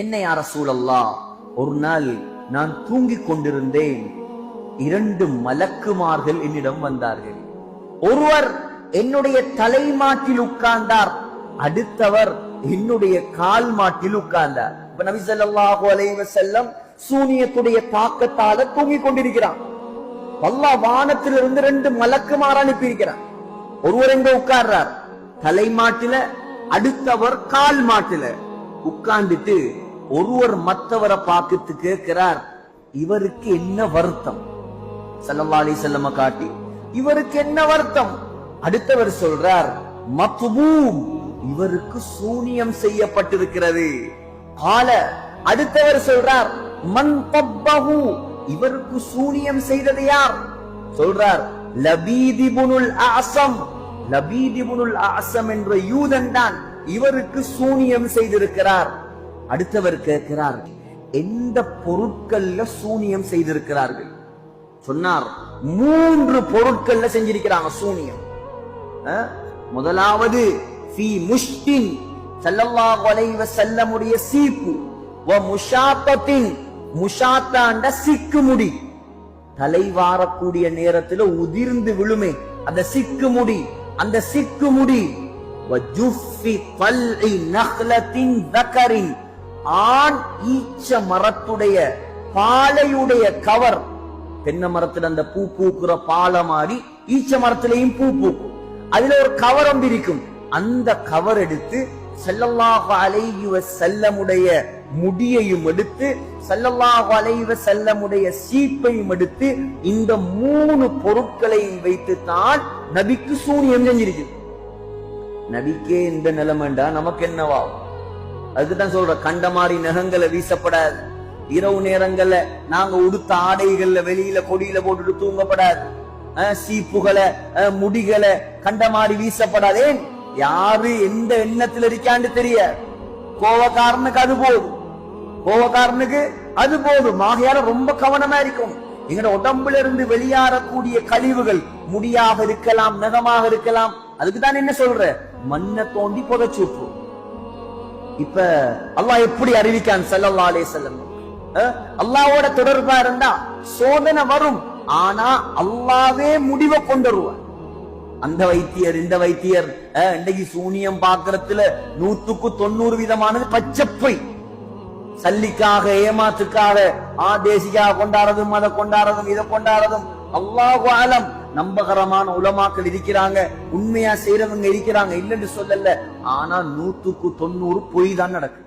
என்ன யார சூழல்லா ஒரு நாள் நான் தூங்கிக் கொண்டிருந்தேன். இரண்டு மலக்குமார்கள் என்னிடம் வந்தார்கள். ஒருவர் என்னுடைய தலை மாட்டில் உட்கார்ந்தார். அடுத்தவர் என்னுடைய கால் மாட்டில் உட்கார்ந்தார். இப்ப நபி சொல்லாஹு அலைவ செல்லம் சூனியத்துடைய தாக்கத்தால தூங்கிக் கொண்டிருக்கிறான். வல்லா வானத்திலிருந்து ரெண்டு மலக்குமார் அனுப்பியிருக்கிறான். ஒருவர் எங்க உட்கார்றார்? தலை மாட்டில அடுத்தவர் கால் மாட்டில. உட்கார்ந்துட்டு ஒருவர் மற்றவரை பார்த்துட்டு கேட்கிறார் இவருக்கு என்ன வருத்தம்? செல்லவாளி செல்லம காட்டி இவருக்கு என்ன வருத்தம்? அடுத்தவர் சொல்றார் மத்பூம் இவருக்கு சூனியம் செய்யப்பட்டிருக்கிறது. கால அடுத்தவர் சொல்றார் மன் இவருக்கு சூனியம் செய்தது யார்? சொல்றார் லபீதிபுனுல் அசம் லபீதிபுனுல் அசம் என்ற யூதன் தான் இவருக்கு சூனியம் செய்திருக்கிறார். அடுத்தவர் கேட்கிறார் எந்த பொருட்கள்ல சூனியம் செய்திருக்கிறார்கள்? சொன்னார் மூன்று பொருட்கள்ல செஞ்சிருக்கிறாங்க சூனியம். முதலாவது ஃபி முஷ்டின் சல்லல்லாஹு அலைஹி வஸல்லமுடைய சீப்பு. வ முஷாத்தத்தின் முஷாத்தாண்ட சிக்கு முடி. தலை வாரக்கூடிய நேரத்துல உதிர்ந்து விழுமே அந்த சிக்கு முடி அந்த சிக்கு முடி. வ ஜுஃபி தல்இ நஹ்லத்தின் தக்கரின் ஆண் ஈச்ச மரத்துடைய பாலையுடைய கவர். தென்னை மரத்துல அந்த பூ பூக்குற பாலை மாதிரி ஈச்ச மரத்திலையும் பூ பூக்கும். அதுல ஒரு கவர் இருக்கும். அந்த கவர் எடுத்து செல்லல்லாஹு அலைவ செல்லமுடைய முடியையும் எடுத்து செல்லல்லாஹு அலைவ செல்லமுடைய சீப்பையும் எடுத்து இந்த மூணு பொருட்களையும் வைத்து தான் நபிக்கு சூனியம் செஞ்சிருக்கு. நபிக்கே இந்த நிலைமைண்டா நமக்கு என்னவாகும்? அதுக்கு தான் சொல்ற கண்ட மாதிரி நகங்களை வீசப்படாது. இரவு நேரங்கள்ல நாங்க உடுத்த ஆடைகள்ல வெளியில கொடியில போட்டுட்டு தூங்கப்படாது. சீப்புகளை முடிகளை கண்ட மாதிரி வீசப்படாது. ஏன்? யாரு எந்த எண்ணத்துல இருக்கான்னு தெரிய. கோவக்காரனுக்கு அது போதும். கோவக்காரனுக்கு அது போதும். ஆகையால ரொம்ப கவனமா இருக்கும். எங்கட உடம்புல இருந்து வெளியாறக்கூடிய கழிவுகள் முடியாக இருக்கலாம் நகமாக இருக்கலாம். அதுக்கு தான் என்ன சொல்ற? மண்ணை தோண்டி புதைச்சு விட்டுரும் இப்ப அல்லாஹ் எப்படி அறிவிக்கான் ஸல்லல்லாஹு அலே செல்லம் அஹ், தொடர்பா இருந்தா சோதனை வரும். ஆனா அல்லாவே முடிவை கொண்டு வருவான் அந்த வைத்தியர் இந்த வைத்தியர் அஹ், இன்னைக்கு சூனியம் பாக்குறதுல நூத்துக்கு தொண்ணூறு விதமானது பச்சப்பை சல்லிக்காக ஏமாத்துக்காக ஆ தேசிக்காக கொண்டாடுறதும் அதை கொண்டாடுறதும் இதை கொண்டாடுறதும் அல்லாஹு ஆலம் நம்பகரமான உலமாக்கள் இருக்கிறாங்க. உண்மையா செய்யறவங்க இருக்கிறாங்க. இல்லைன்னு சொல்லல. ஆனா நூத்துக்கு தொண்ணூறு பொய் தான் நடக்கு.